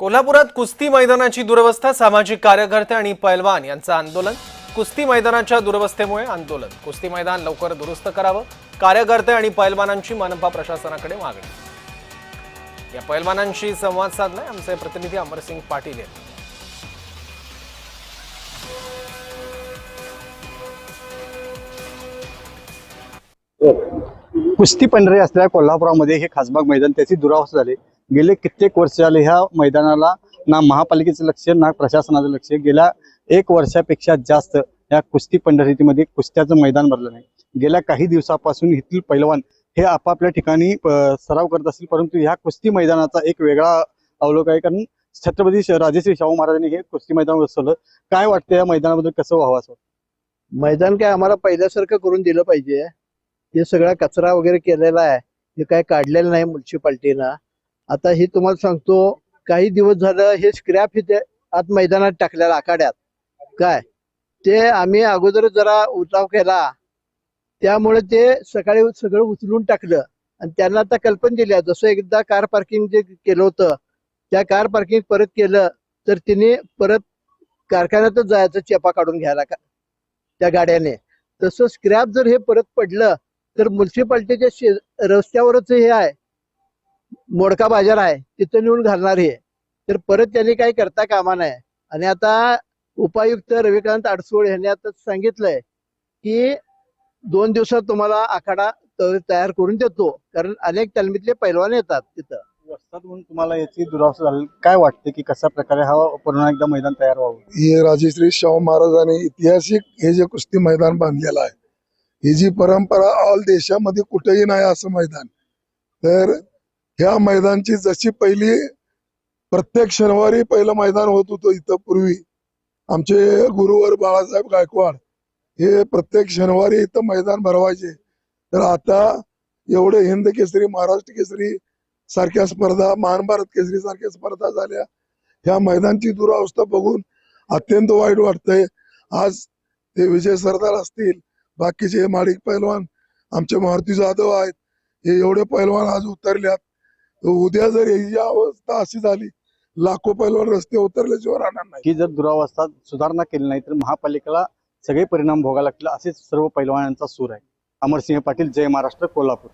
कोल्हापुरात कुस्ती मैदानाची दुरवस्था सामाजिक कार्यकर्ते आणि पैलवान यांचं आंदोलन. कुस्ती मैदानाच्या दुरवस्थेमुळे आंदोलन. कुस्ती मैदान लवकर दुरुस्त करावं कार्यकर्ते आणि पैलवानांची मनपा प्रशासनाकडे मागणी. या पैलवानांशी संवाद साधलाय आमचे प्रतिनिधी अमरसिंग पाटील यांनी. कुस्ती पंढरी असलेल्या कोल्हापुरामध्ये हे खासबाग मैदान त्याची दुरावस्था झाली. गेले कित्येक वर्ष झाले ह्या मैदानाला ना महापालिकेचं लक्ष ना प्रशासनाचं लक्ष. गेल्या एक वर्षापेक्षा जास्त या कुस्ती पंढरीतीमध्ये कुस्त्याचं मैदान भरलं नाही. गेल्या काही दिवसापासून इथील पैलवान हे आपापल्या ठिकाणी सराव करत असतील परंतु ह्या कुस्ती मैदानाचा एक वेगळा अवलोक आहे. कारण छत्रपती श- शाहू महाराजांनी हे कुस्ती मैदान बसवलं. काय वाटतं या मैदानाबद्दल कसं व्हावं असं मैदान काय आम्हाला पहिल्यासारखं करून दिलं पाहिजे. हे सगळा कचरा वगैरे केलेला आहे. हे काय काढलेलं नाही म्युन्सिपाल्टीनं आता हे तुम्हाला सांगतो काही दिवस झालं हे स्क्रॅप इथे आत मैदानात टाकलेलं आखाड्यात. काय? ते आम्ही अगोदर जरा उठाव केला. त्यामुळे ते सकाळी सगळं उचलून टाकलं. आणि त्यांना आता कल्पना दिली जसं एकदा कार पार्किंग जे केलं होतं त्या कार पार्किंग परत केलं तर तिने परत कारखान्यातच जायचं चेपा काढून घ्यायला का त्या गाड्याने. तसं स्क्रॅप जर हे परत पडलं तर म्युन्सिपाल्टीच्या रस्त्यावरच हे आहे. मोडका बाजार आहे तिथं नेऊन घालणार हे. तर परत त्यांनी काही करता कामा नाही आणि आता उपायुक्त रविकांत अडसूळ यांनी आता सांगितलंय की दोन दिवसात तुम्हाला आखाडा त- तयार करून देतो कारण अनेक तालमीतले पैलवान येतात तिथं. म्हणून तुम्हाला याची दुरावस्था झाली. काय वाटते की कशा प्रकारे हा पुन्हा एकदा मैदान तयार व्हावं? हे राजश्री शाहू महाराजांनी ऐतिहासिक हे जे कुस्ती मैदान बांधलेलं आहे ही जी परंपरा ऑल देशामध्ये कुठेही नाही असं मैदान तर ह्या मैदानची जशी पहिली प्रत्येक शनिवारी पहिलं मैदान होत होतं इथं पूर्वी. आमचे गुरुवर बाळासाहेब गायकवाड हे प्रत्येक शनिवारी इथं मैदान भरवायचे. तर आता एवढे हिंद केसरी महाराष्ट्र केसरी सारख्या स्पर्धा महान केसरी सारख्या स्पर्धा झाल्या. ह्या मैदानची दुरावस्था बघून अत्यंत वाईट वाटतंय. आज ते विजय सरदार असतील बाकीचे माडिक पैलवान आमचे मारुती जाधव आहेत हे एवढे पैलवान आज उतरल्यात. उद्या जर ही अवस्था अशी झाली लाखो पैलवान रस्ते उतरल्याशिवाय राहणार नाही. ही जर दुरावस्था सुधारणा केली नाही तर महापालिकेला सगळे परिणाम भोगावे लागतील असेच सर्व पैलवानांचा सूर आहे. अमरसिंह पाटील जय महाराष्ट्र कोल्हापूर.